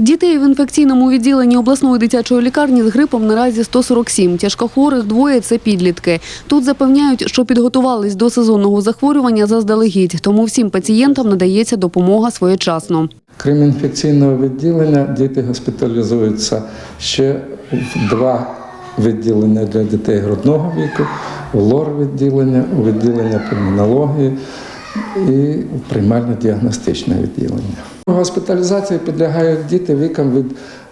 Дітей в інфекційному відділенні обласної дитячої лікарні з грипом наразі 147. Тяжкохворих двоє – це підлітки. Тут запевняють, що підготувались до сезонного захворювання заздалегідь, тому всім пацієнтам надається допомога своєчасно. Крім інфекційного відділення, діти госпіталізуються ще в два відділення для дітей грудного віку, в лор-відділення, у відділення пульмонології і приймально-діагностичне відділення. Госпіталізації підлягають діти віком від,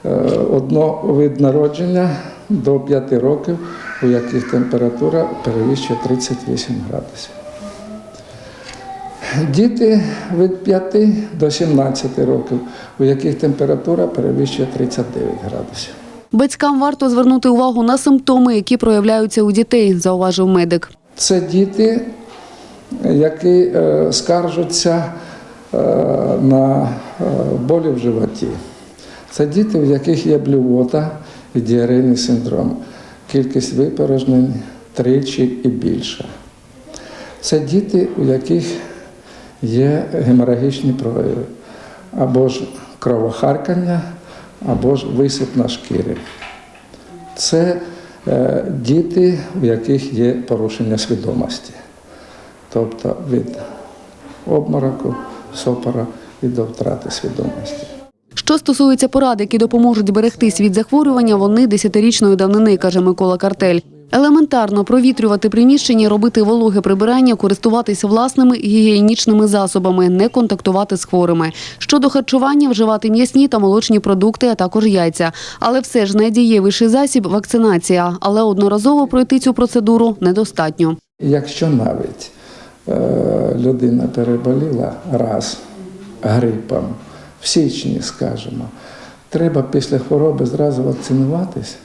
е, одно, від народження до 5 років, у яких температура перевищує 38 градусів. Діти від 5 до 17 років, у яких температура перевищує 39 градусів. Батькам варто звернути увагу на симптоми, які проявляються у дітей, зауважив медик. Це діти, які е, скаржаться е, на е, болі в животі. Це діти, в яких є блювота і діарейний синдром. Кількість випорожнень тричі і більше. Це діти, у яких є геморагічні прояви, або ж кровохаркання, або ж висип на шкірі. Це діти, у яких є порушення свідомості, тобто від обмороку, сопора і до втрати свідомості. Що стосується порад, які допоможуть берегтись від захворювання, вони десятирічної давнини, каже Микола Картель. Елементарно провітрювати приміщення, робити вологе прибирання, користуватися власними гігієнічними засобами, не контактувати з хворими. Щодо харчування, вживати м'ясні та молочні продукти, а також яйця. Але все ж найдієвіший засіб вакцинація. Але одноразово пройти цю процедуру недостатньо. Якщо навіть людина переболіла раз грипом. В січні, скажімо, треба після хвороби зразу вакцинуватись.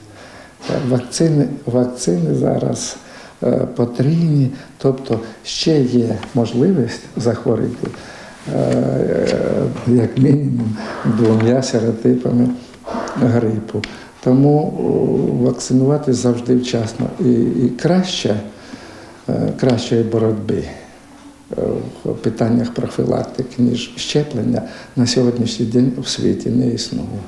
Е, Вакцини, вакцини зараз е, потрібні, тобто ще є можливість захворіти е, як мінімум двома серотипами грипу. Тому о, вакцинуватись завжди вчасно. І, і краще е, кращої боротьби. е, в питаннях профілактики, ніж щеплення на сьогоднішній день у світі не існує.